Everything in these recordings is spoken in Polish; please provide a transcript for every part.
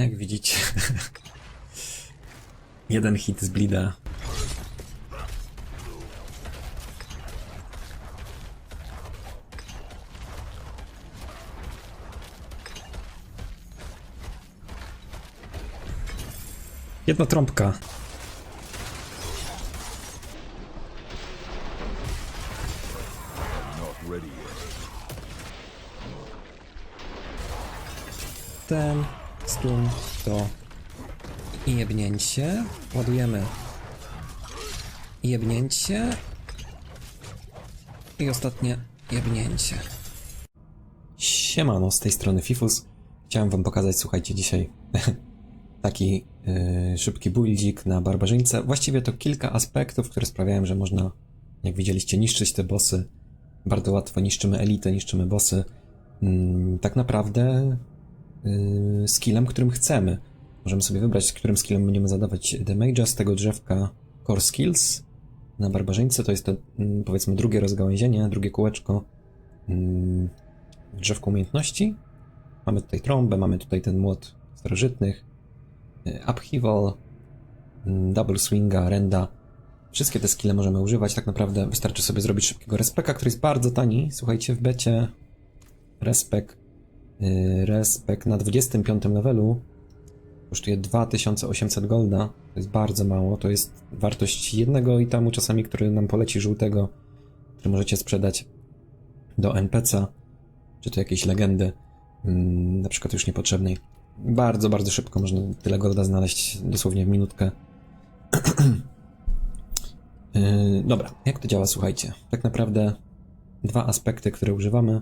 Jak widzicie, jeden hit z blida. Jedna trąbka. Jebnięcie. Ładujemy. Jebnięcie. I ostatnie jebnięcie. Siemano, z tej strony Fifus. Chciałem wam pokazać, słuchajcie, dzisiaj taki yy, szybki buildzik na barbarzyńce. Właściwie to kilka aspektów, które sprawiają, że można, jak widzieliście, niszczyć te bossy. Bardzo łatwo niszczymy elitę, niszczymy bossy. Mm, tak naprawdę yy, skillem, którym chcemy. Możemy sobie wybrać, którym skillem będziemy zadawać damage'a z tego drzewka Core Skills. Na barbarzyńce to jest to, mm, powiedzmy, drugie rozgałęzienie, drugie kółeczko mm, w drzewku umiejętności. Mamy tutaj trąbę, mamy tutaj ten młot starożytnych, y, upheaval, mm, double swinga, renda. Wszystkie te skille możemy używać. Tak naprawdę wystarczy sobie zrobić szybkiego respeka, który jest bardzo tani. Słuchajcie, w becie respek, y, respek na 25 levelu kosztuje 2800 golda. To jest bardzo mało. To jest wartość jednego itamu czasami, który nam poleci żółtego, który możecie sprzedać do NPC, czy to jakiejś legendy, mm, na przykład już niepotrzebnej. Bardzo, bardzo szybko można tyle golda znaleźć, dosłownie w minutkę. Yy, dobra, jak to działa, słuchajcie. Tak naprawdę dwa aspekty, które używamy,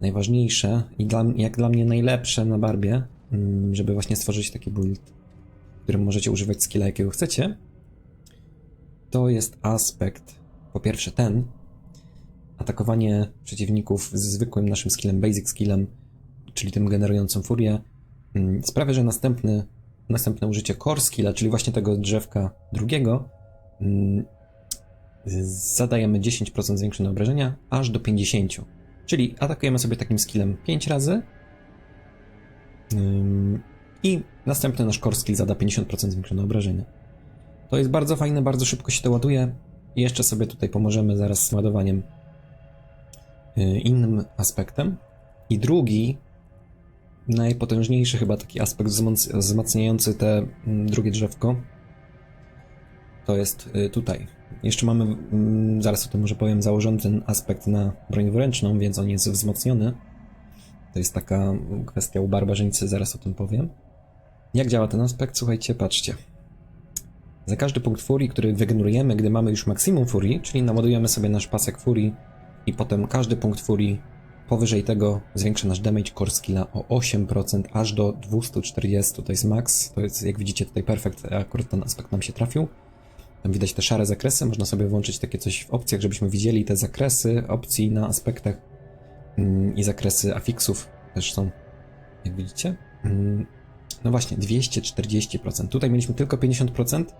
najważniejsze i dla, jak dla mnie najlepsze na barbie, żeby właśnie stworzyć taki build, w którym możecie używać skilla jakiego chcecie, to jest aspekt, po pierwsze ten, atakowanie przeciwników z zwykłym naszym skillem, basic skillem, czyli tym generującym furię, mm, sprawia, że następny, następne użycie core skilla, czyli właśnie tego drzewka drugiego, mm, zadajemy 10% zwiększone obrażenia, aż do 50%. Czyli atakujemy sobie takim skillem 5 razy i następny nasz core skill zada 50% zwiększone obrażenia. To jest bardzo fajne, bardzo szybko się to ładuje. I jeszcze sobie tutaj pomożemy zaraz z ładowaniem y, innym aspektem. I drugi, najpotężniejszy chyba taki aspekt wzmacniający te mm, drugie drzewko, to jest y, tutaj. Jeszcze mamy, mm, zaraz o tym może powiem, założony ten aspekt na broń wręczną, więc on jest wzmocniony. To jest taka kwestia u barbarzyńcy, zaraz o tym powiem. Jak działa ten aspekt? Słuchajcie, patrzcie. Za każdy punkt furii, który wygenerujemy, gdy mamy już maksimum furii, czyli naładujemy sobie nasz pasek furii i potem każdy punkt furii powyżej tego zwiększa nasz damage core skilla o 8% aż do 240, to jest max, to jest jak widzicie tutaj perfekt, akurat ten aspekt nam się trafił. Tam widać te szare zakresy, można sobie włączyć takie coś w opcjach, żebyśmy widzieli te zakresy opcji na aspektach i zakresy afiksów też są, jak widzicie. Mm, No właśnie, 240%. Tutaj mieliśmy tylko 50%,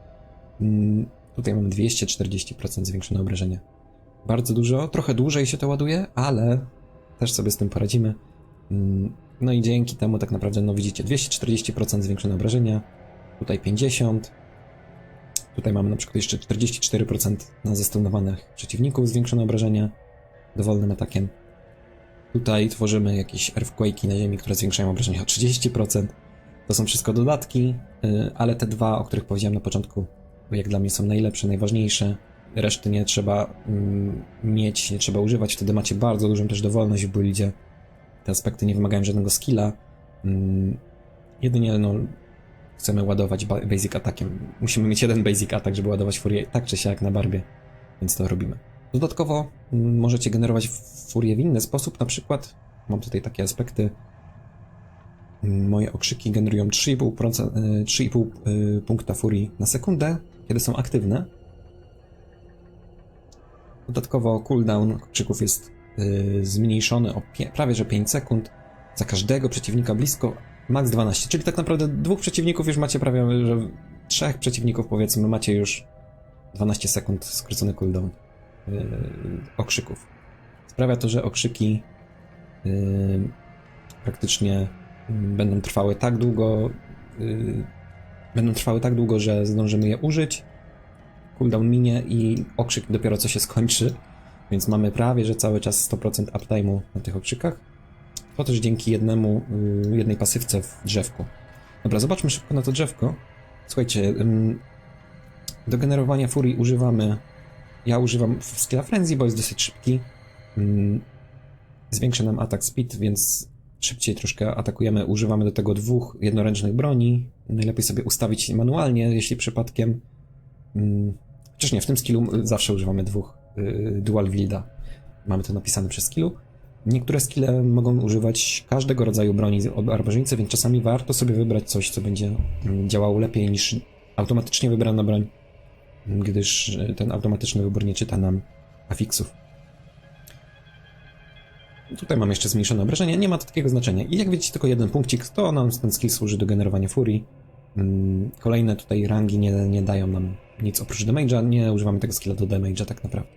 mm, tutaj mamy 240% zwiększone obrażenia. Bardzo dużo, trochę dłużej się to ładuje, ale też sobie z tym poradzimy. Mm, No i dzięki temu tak naprawdę, no widzicie, 240% zwiększone obrażenia, tutaj 50%, Tutaj mamy na przykład jeszcze 44% na zastunowanych przeciwników zwiększone obrażenia dowolnym atakiem. Tutaj tworzymy jakieś earthquake'i na ziemi, które zwiększają obrażenia o 30%. To są wszystko dodatki, y, ale te dwa, o których powiedziałem na początku, jak dla mnie są najlepsze, najważniejsze. Reszty nie trzeba mm, mieć, nie trzeba używać, wtedy macie bardzo dużą też dowolność w buildzie. Te aspekty nie wymagają żadnego skilla. Mm, Jedynie no, chcemy ładować ba- basic atakiem. Musimy mieć jeden basic atak, żeby ładować furię tak czy siak na barbie, więc to robimy. Dodatkowo możecie generować furię w inny sposób, na przykład mam tutaj takie aspekty. Moje okrzyki generują 3,5%, y, 3,5 y, punkta furii na sekundę, kiedy są aktywne. Dodatkowo cooldown okrzyków jest y, zmniejszony o prawie że 5 sekund. Za każdego przeciwnika blisko max 12. Czyli tak naprawdę dwóch przeciwników już macie prawie, że trzech przeciwników powiedzmy macie już 12 sekund skrócony cooldown okrzyków. Sprawia to, że okrzyki yy, praktycznie będą trwały tak długo, yy, będą trwały tak długo, że zdążymy je użyć. Cooldown minie i okrzyk dopiero co się skończy, więc mamy prawie, że cały czas 100% uptime'u na tych okrzykach. To też dzięki jednemu, yy, jednej pasywce w drzewku. Dobra, zobaczmy szybko na to drzewko. Słuchajcie, do generowania furii używamy. Ja używam skilla Frenzy, bo jest dosyć szybki. Ym, Zwiększa nam atak speed, więc szybciej troszkę atakujemy. Używamy do tego dwóch jednoręcznych broni. Najlepiej sobie ustawić manualnie, jeśli przypadkiem. ym, Chociaż nie, w tym skillu zawsze używamy dwóch yy, dual wielda. Mamy to napisane przez skillu. Niektóre skille mogą używać każdego rodzaju broni barbarzyńcy, więc czasami warto sobie wybrać coś, co będzie mm, działało lepiej niż automatycznie wybrana broń, mm, gdyż y, ten automatyczny wybór nie czyta nam afiksów. Tutaj mam jeszcze zmniejszone obrażenia, nie ma to takiego znaczenia. I jak widzicie, tylko jeden punkcik, to nam ten skill służy do generowania furii. Mm, Kolejne tutaj rangi nie, nie dają nam nic oprócz damage'a, nie używamy tego skilla do damage'a tak naprawdę.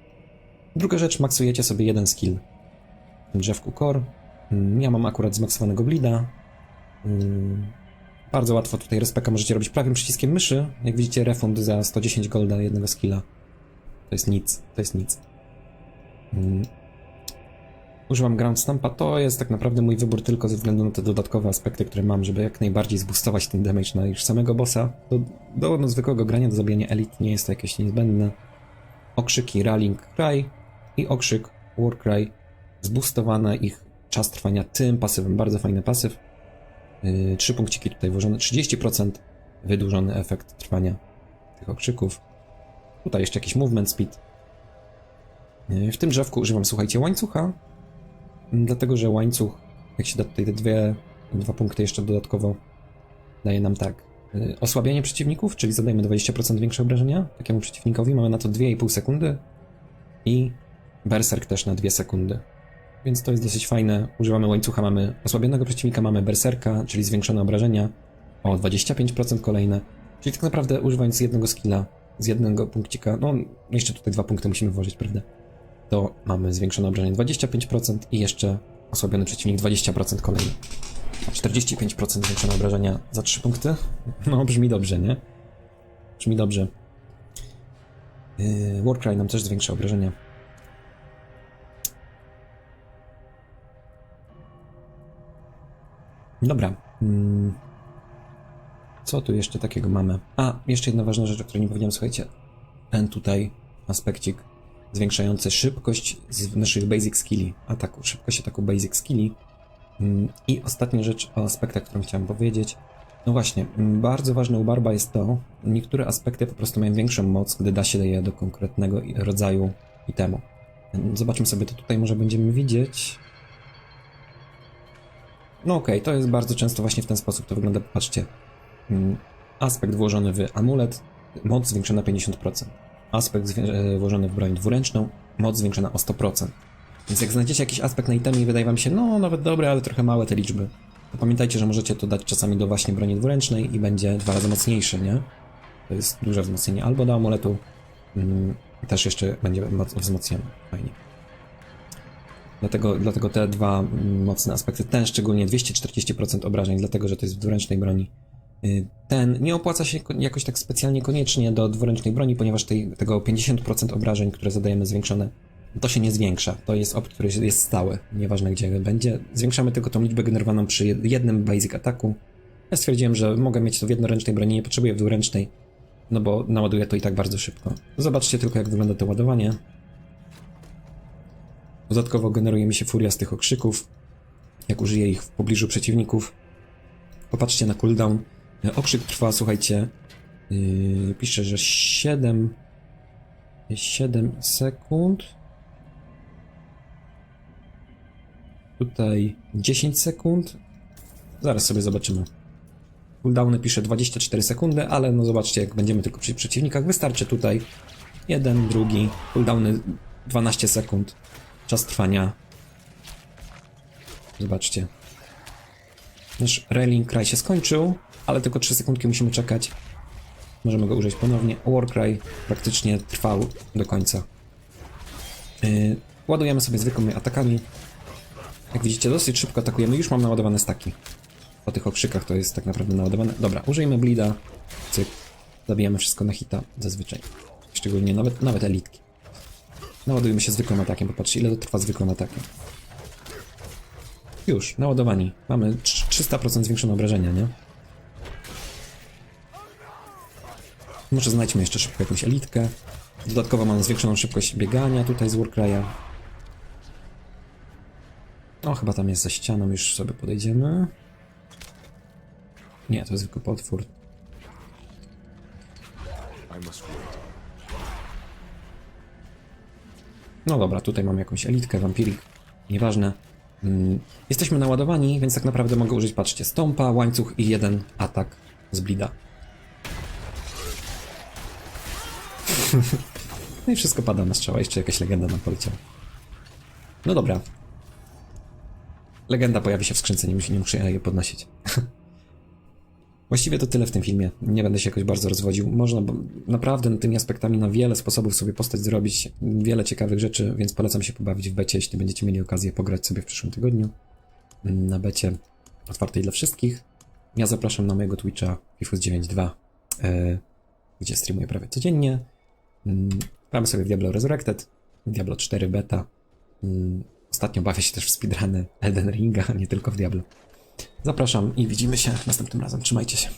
Druga rzecz, maksujecie sobie jeden skill drzewku core. Mm, Ja mam akurat zmaksowanego bleeda. Bardzo łatwo tutaj respeka możecie robić prawym przyciskiem myszy. Jak widzicie, refund za 110 golda jednego skilla. To jest nic, to jest nic. Mm. Używam Ground Stampa, to jest tak naprawdę mój wybór tylko ze względu na te dodatkowe aspekty, które mam, żeby jak najbardziej zboostować ten damage na już samego bossa. Do, do no, zwykłego grania, do zabijania elit nie jest to jakieś niezbędne. Okrzyki Rallying Cry i okrzyk Warcry zboostowane ich czas trwania tym pasywem. Bardzo fajny pasyw. Yy, trzy punkciki tutaj włożone. 30% wydłużony efekt trwania tych okrzyków. Tutaj jeszcze jakiś movement speed. Yy, w tym drzewku używam, słuchajcie, łańcucha. Dlatego, że łańcuch, jak się da tutaj te dwie, dwa punkty jeszcze dodatkowo, daje nam tak. Yy, Osłabianie przeciwników, czyli zadajemy 20% większe obrażenia takiemu przeciwnikowi. Mamy na to 2,5 sekundy. I berserk też na 2 sekundy więc to jest dosyć fajne. Używamy łańcucha, mamy osłabionego przeciwnika, mamy berserka, czyli zwiększone obrażenia o 25% kolejne. Czyli tak naprawdę używając jednego skilla, z jednego punkcika, no jeszcze tutaj dwa punkty musimy włożyć, prawda? To mamy zwiększone obrażenie 25% i jeszcze osłabiony przeciwnik 20% kolejne. 45% zwiększone obrażenia za 3 punkty. No brzmi dobrze, nie? Brzmi dobrze. Yy, Warcry nam też zwiększa obrażenia. Dobra. Mm. Co tu jeszcze takiego mamy? A, jeszcze jedna ważna rzecz, o której nie powiedziałem, słuchajcie. Ten tutaj aspekcik zwiększający szybkość z naszych basic skilli, ataku, szybkość ataku basic skilli. Mm, I ostatnia rzecz o aspektach, którą chciałem powiedzieć. No właśnie, mm, bardzo ważne u Barba jest to, niektóre aspekty po prostu mają większą moc, gdy da się je do konkretnego rodzaju itemu. Zobaczmy sobie to tutaj, może będziemy widzieć. No okej, to jest bardzo często właśnie w ten sposób to wygląda. Popatrzcie. Mm, Aspekt włożony w amulet, moc zwiększona 50%. Aspekt e, włożony w broń dwuręczną, moc zwiększona o 100%. Więc jak znajdziecie jakiś aspekt na itemie i wydaje wam się, no nawet dobry, ale trochę małe te liczby, to pamiętajcie, że możecie to dać czasami do właśnie broni dwuręcznej i będzie dwa razy mocniejszy, nie? To jest duże wzmocnienie. Albo do amuletu mm, też jeszcze będzie moc- wzmocniony. Fajnie. Dlatego, dlatego te dwa mm, mocne aspekty, ten szczególnie 240% obrażeń, dlatego że to jest w dwuręcznej broni. Y, Ten nie opłaca się ko- jakoś tak specjalnie koniecznie do dwuręcznej broni, ponieważ tej, tego 50% obrażeń, które zadajemy zwiększone, to się nie zwiększa. To jest op, który jest stały, nieważne gdzie będzie. Zwiększamy tylko tą liczbę generowaną przy jed- jednym basic ataku. Ja stwierdziłem, że mogę mieć to w jednoręcznej broni, nie potrzebuję w dwuręcznej, no bo naładuję to i tak bardzo szybko. Zobaczcie tylko jak wygląda to ładowanie. Dodatkowo generuje mi się furia z tych okrzyków, jak użyję ich w pobliżu przeciwników. Popatrzcie na cooldown. Okrzyk trwa, słuchajcie, yy, pisze, że 7, 7 sekund. Tutaj 10 sekund. Zaraz sobie zobaczymy. Cooldowny pisze 24 sekundy, ale no zobaczcie, jak będziemy tylko przy przeciwnikach, wystarczy tutaj jeden, drugi, cooldowny 12 sekund. Czas trwania. Zobaczcie. Nasz railing cry się skończył, ale tylko 3 sekundki musimy czekać. Możemy go użyć ponownie. Warcry praktycznie trwał do końca. Yy, ładujemy sobie zwykłymi atakami. Jak widzicie, dosyć szybko atakujemy. Już mam naładowane staki. po tych okrzykach to jest tak naprawdę naładowane. Dobra, użyjmy blida. Cyk. Zabijamy wszystko na hita zazwyczaj. Szczególnie nawet, nawet elitki. Naładujemy się zwykłym atakiem. Popatrzcie, ile to trwa zwykłym atakiem. Już, naładowani. Mamy trz- 300% zwiększone obrażenia, nie? Może znajdźmy jeszcze szybko jakąś elitkę. Dodatkowo mamy zwiększoną szybkość biegania tutaj z Warcry'a. O, chyba tam jest za ścianą, już sobie podejdziemy. Nie, to jest zwykły potwór. No dobra, tutaj mamy jakąś elitkę, vampirik, nieważne. Mm, Jesteśmy naładowani, więc tak naprawdę mogę użyć, patrzcie, stąpa, łańcuch i jeden atak z blida. no i wszystko pada na strzała, jeszcze jakaś legenda nam poleciała. No dobra. Legenda pojawi się w skrzynce, nie, nie muszę jej podnosić. Właściwie to tyle w tym filmie. Nie będę się jakoś bardzo rozwodził. Można naprawdę tymi aspektami na wiele sposobów sobie postać zrobić, wiele ciekawych rzeczy, więc polecam się pobawić w becie, jeśli będziecie mieli okazję pograć sobie w przyszłym tygodniu. Mm, Na becie otwartej dla wszystkich. Ja zapraszam na mojego Twitcha Fifus92, e, gdzie streamuję prawie codziennie. Mm, Gramy sobie w Diablo Resurrected, Diablo 4 beta. Mm, Ostatnio bawię się też w speedruny Elden Ringa, nie tylko w Diablo. Zapraszam i widzimy się następnym razem. Trzymajcie się.